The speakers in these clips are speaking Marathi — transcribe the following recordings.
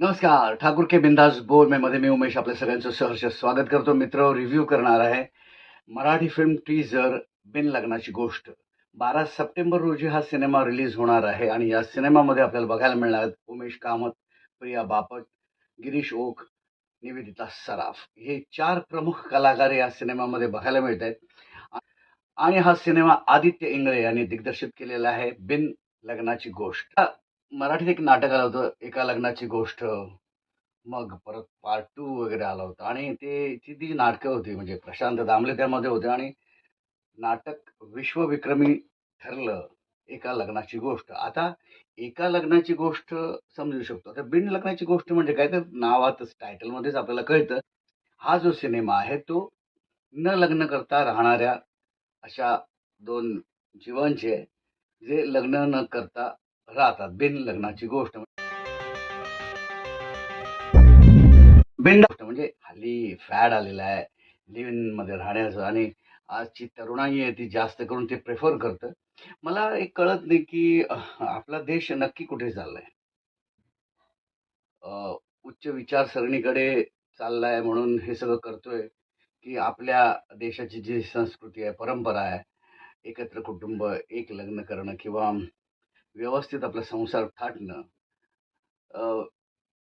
नमस्कार ठाकूर के बिंदास बोल. में मध्ये मी उमेश आपल्या सगळ्यांचं सहर्ष स्वागत करतो. मित्र रिव्ह्यू करणार आहे मराठी फिल्म टीजर बिन लग्नाची गोष्ट. बारा सप्टेंबर रोजी हा सिनेमा रिलीज होणार आहे आणि या सिनेमामध्ये आपल्याला बघायला मिळणार आहेत उमेश कामत प्रिया बापट गिरीश ओक निवेदिता सराफ. हे चार प्रमुख कलाकार या सिनेमामध्ये बघायला मिळत आहेत. आणि हा सिनेमा आदित्य इंगळे यांनी दिग्दर्शित केलेला आहे बिन लग्नाची गोष्ट. मराठीत एक नाटक आलं होतं एका लग्नाची गोष्ट. मग परत पार्ट टू वगैरे आला होता. आणि ते ती ती नाटकं होती म्हणजे प्रशांत दामले त्यामध्ये होते आणि नाटक विश्वविक्रमी ठरलं एका लग्नाची गोष्ट. आता एका लग्नाची गोष्ट समजू शकतो. आता बिन लग्नाची गोष्ट म्हणजे काय? तर नावातच टायटलमध्येच आपल्याला कळतं. हा जो सिनेमा आहे तो न लग्न करता राहणाऱ्या अशा दोन जीवांचे जे लग्न न करता राहतात. बिन लग्नाची गोष्ट म्हणजे- बिन म्हणजे हल्ली फॅड आलेला आहे. लिव्हमध्ये राहण्याचं आणि आजची तरुणाई आहे ती जास्त करून ते प्रेफर करतं. मला एक कळत नाही की आपला देश नक्की कुठे चाललाय? उच्च विचारसरणीकडे चाललाय म्हणून हे सगळं करतोय की आपल्या देशाची जी संस्कृती आहे परंपरा आहे एकत्र कुटुंब एक लग्न करणं किंवा व्यवस्थित आपला संसार थाटणं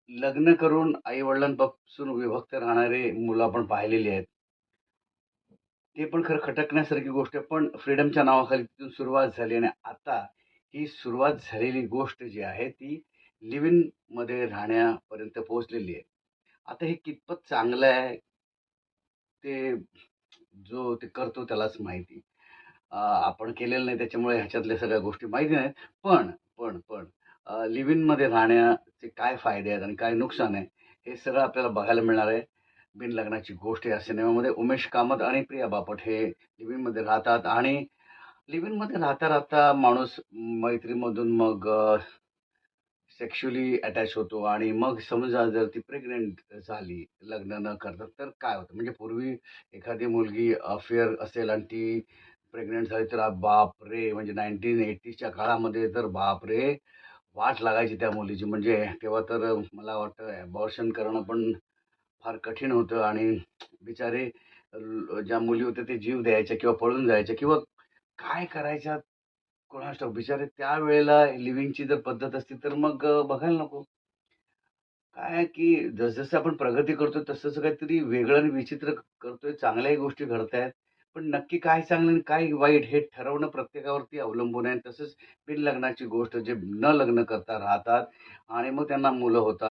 लग्न करून आई वडिलांपासून विभक्त राहणारे मुलं आपण पाहिलेली आहेत. ते पण खरं खटकण्यासारखी गोष्ट आहे पण फ्रीडमच्या नावाखाली तिथून सुरुवात झाली आणि आता ही सुरुवात झालेली गोष्ट जी आहे ती लिव्हमध्ये राहण्यापर्यंत पोहोचलेली आहे. आता हे कितपत चांगलं आहे ते जो ते करतो त्यालाच माहिती. आपण केलेलं नाही त्याच्यामुळे ह्याच्यातल्या सगळ्या गोष्टी माहिती नाहीत. पण पण पण लिव्ह इनमध्ये राहण्याचे काय फायदे आहेत आणि काय नुकसान आहे हे सगळं आपल्याला बघायला मिळणार आहे. बिन लग्नाची गोष्ट या सिनेमामध्ये उमेश कामत आणि प्रिया बापट हे लिव्ह इनमध्ये राहतात आणि लिव्ह इनमध्ये राहता राहता माणूस मैत्रीमधून मग सेक्शुअली अटॅच होतो आणि मग समजा जर ती प्रेग्नेंट झाली लग्न न करता तर काय होतं? म्हणजे पूर्वी एखादी मुलगी अफेअर असेल आणि ती प्रेग्नेंट झाली तर बाप रे म्हणजे नाईन्टीन एटीजच्या काळामध्ये तर बाप रे वाट लागायची त्या मुलीची. म्हणजे तेव्हा तर मला वाटतं ॲबॉर्शन करणं पण फार कठीण होतं आणि बिचारे ज्या मुली होत्या ते जीव द्यायच्या किंवा पळून जायच्या किंवा काय करायच्या कोणास ठाऊक? बिचारे त्यावेळेला लिव्हिंगची जर पद्धत असती तर मग बघायला नको. काय की जसजसं आपण प्रगती करतोय तसं काहीतरी वेगळं आणि विचित्र करतोय चांगल्याही गोष्टी घडत आहेत पण नक्की काय चांगलं आणि काय वाईट हे ठरवणं प्रत्येकावरती अवलंबून आहे. तसंच बिनलग्नाची गोष्ट जे न लग्न करता राहतात आणि मग त्यांना मुलं होतात.